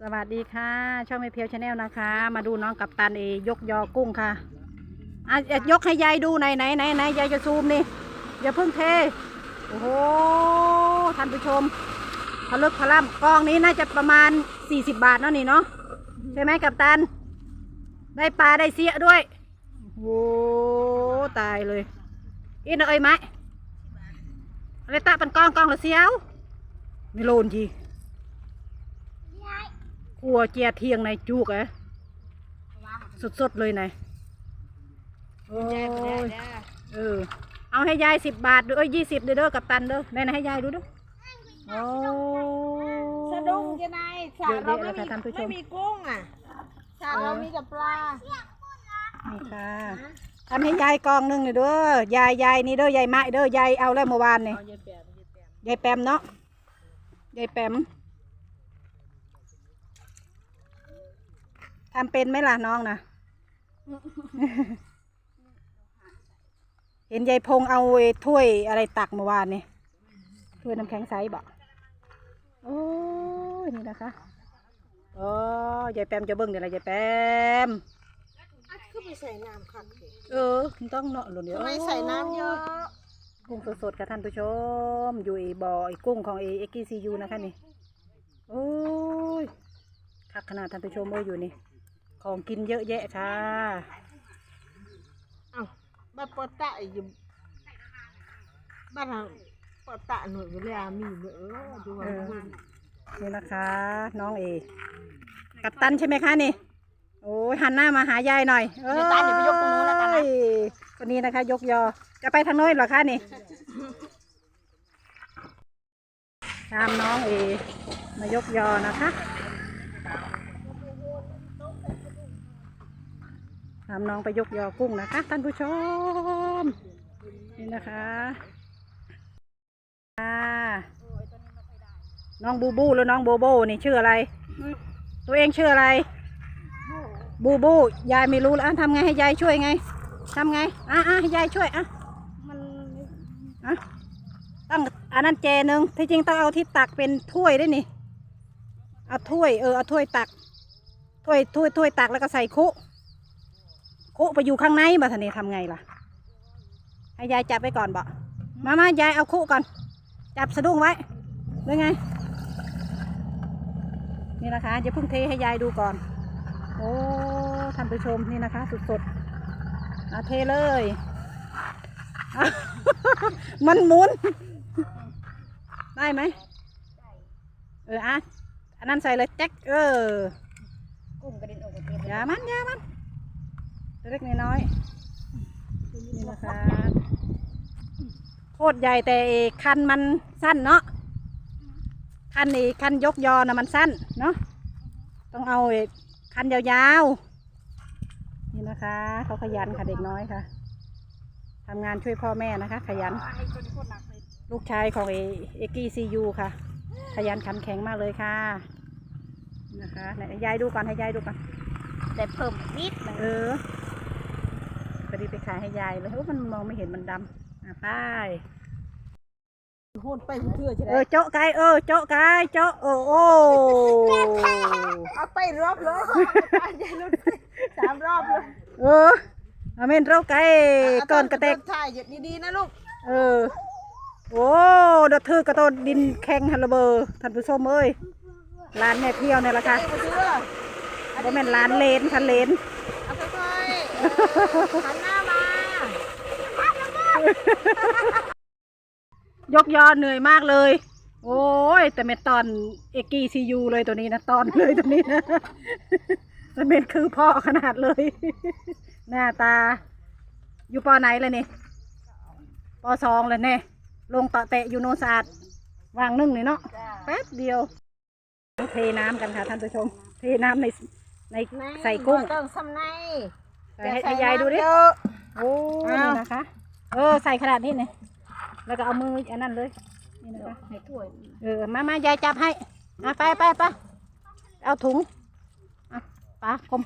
สวัสดีค่ะ ช่องไม่เพียวชาแนลนะคะ มาดูน้องกับตันเอยกยอกุ้งค่ะอะยกให้ยายดูไหนไหนไหนไหนยายจะซูมนี่อย่าเพิ่งเทโอ้โหท่านผู้ชมพลึกพล่ำกองนี้น่าจะประมาณ 40 บาทเนาะนี่เนาะใช่ไหมกับตัน ได้ปลาได้เสียด้วยโอ้โตายเลยอีนเอ้ยไหมอะไรตะเป็นกองกองละเสียวไม่โลนจี ขัวเจียเทียงในจุกเอะสดๆเลยนายโอ้ยเออเอาให้ยายสิบบาทด้วยยี่สิบเด้อเด้อกับตันเด้อไหนๆให้ยายดูเด้อโอ้สะดุ้งจะนายสาเยอะเราแยะไม่เลยมีค่ะท่านผู้ชมไม่มีกุ้งอะสาเรามีแต่ปลานี่ค่ะทำให้ยายกองหนึงเลยเด้อยายยายนี่เด้อยายไม้เด้อยายเอาแล้วเมื่อวานนี่ยายแปมเนาะยายแปม ทำเป็นไหมล่ะน้องนะ เห็นยายพงเอาไอ้ถ้วยอะไรตักเมื่อวานนี่ถ้วยน้ำแข็งใสบอกโอ้ยนี่นะคะโอ้ยายแปมจะเบิ่งเดี๋ยวนะยายแปมอัดคือไปใส่น้ำขัดสิเออคุณต้องเนาะหลุนเดียวทำไมใส่น้ำเยอะกุ้งสดๆกับท่านผู้ชม อยู่ไอ้บ่อไอ้กุ้งของไอ้เอ็กซ์ซียูนะคะนี่ โอ้ยคักขนาดท่านผู้ชมเอ้ยอยู่นี่ ของกินเยอะแยะค่ะ เอ้าบ้านปอตะอยู่บ้านเราปอตะหน่วยเวลามีเนอะเออดูว่าเออดูนี่นะคะ น้องเอ กัปตันใช่ไหมคะนี่ โอ้ยหันหน้ามาหายายหน่อยเอ้ยเดี๋ยวตาเดี๋ยวไปยกตรงนู้นแล้วกันนะ คนนี้นะคะ ยกยอ จะไปทางโน้นเหรอคะนี่ ตามน้องเอ มายกยอนะคะ ตามน้องไปยกยอกุ้งนะคะท่านผู้ชม นี่นะคะน้องบูบูหรือน้องโบโบนี่ชื่ออะไร ตัวเองชื่ออะไร บูบู ยายไม่รู้แล้วทำไงให้ยายช่วยไงทำไง อะอะให้ยายช่วยอะมันอะต้องอันนั้นเจนึงที่จริงต้องเอาที่ตักเป็นถ้วยด้วยนี่ เอาถ้วยเออเอาถ้วยตัก ถ้วยถ้วยถ้วยตักแล้วก็ใส่คุ คุไปอยู่ข้างในมาทันนี้ทำไงล่ะ ให้ยายจับไปก่อนบ่มามายายเอาคุก่อน จับสะดุ้งไว้หรือไง นี่นะคะอย่าเพิ่งเทให้ยายดูก่อน โอ้ท่านผู้ชมนี่นะคะ สดๆเอาเทเลยอะมันหมุน ได้ไหมเอออะอันนั้นใส่เลยแจ็คเออกุ้งกระเด็นออกมาเต็มอย่ามันอย่ามันตัว เล็กน้อยนี่นะคะโคตรใหญ่แต่คันมันสั้นเนาะคันนี้คันยกยอนะมันสั้นเนาะต้องเอาคันยาวๆนี่นะคะเขาขยันค่ะเด็กน้อยค่ะทำงานช่วยพ่อแม่นะคะ ขยัน ลูกชายของเอเอกกี้ซียูค่ะ ขยันขันแข็งมากเลยค่ะนะคะไหนยายดูก่อนให้ยายดูก่อนแต่เพิ่มนิดเออ พอดีไปขายให้ยายเลยโอ้มันมองไม่เห็นมันดำอะไปโหดไปเพื่อจะเอได้อโจ๊ะไก่เออโจ๊ะไก่โจ๊ะโอ้โอ้เอาไปรอบเลยยายรุ่นสามรอบเลยเอออาเมนเราไก่ก่อนกระเตก ถ่ายหยุดดีๆนะลูกเออ โอ้เดดถือกระโดดดินแข็งฮัลโหลเบอร์ท่านผู้ชมเอ้ยร้านแม่เที่ยวเนี่ยแหละค่ะเอ้ยมาซื้อว่าแม่นร้านเลนค่ะเลนเอาค่อยๆ หันหน้ามายกยอเหนื่อยมากเลย โอ้ย แต่เม็ดตอนเอกี้ซียูเลยตัวนี้นะตอนเลยตัวนี้นะแต่เม็ดคือพ่อขนาดเลย หน้าตา อยู่ปอไหนเลยนี่ปอสองเลยเนี่ยลงเตะเตะอยู่โนนสะอาดวางนึ่งนี่เนาะแป๊บเดียวเทน้ำกันค่ะท่านผู้ชม เทน้ำในในใส่กุ้งต้องซ้ำใน ใส่ให้ให้ยายดูดิเยอะโอ้ยนี่นะคะ เออใส่ขนาดนี้เนี่ยแล้วก็เอามืออันนั้นเลย นี่นะคะให้ถ้วยเออ มามายายจับให้อะไปไปไปเอาถุงอะปลาคม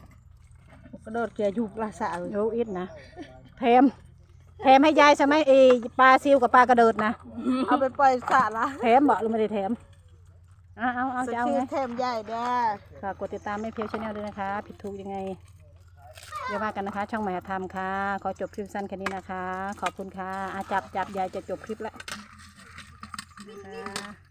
กระโดดเกลียยุกลาสาเลยโยอิดนะแถมแถมให้ยายใช่ไหมเอปลาซิวกับปลากระเดิดนะเอาไปปล่อยสระละแถมบอกหรือไม่ได้แถมเอาเอาเอาสจะเอาชื่ไงอเทมใหญ่เด้อ ฝากกดติดตามไม่เพียวชาแนลด้วยนะคะ ผิดถูกยังไง อย่าว่ากันนะคะ ช่องหมายธรรมค่ะ ขอจบคลิปสั้นแค่นี้นะคะ ขอบคุณค่ะอาจับจับยายจะจบคลิปแล้วนะคะ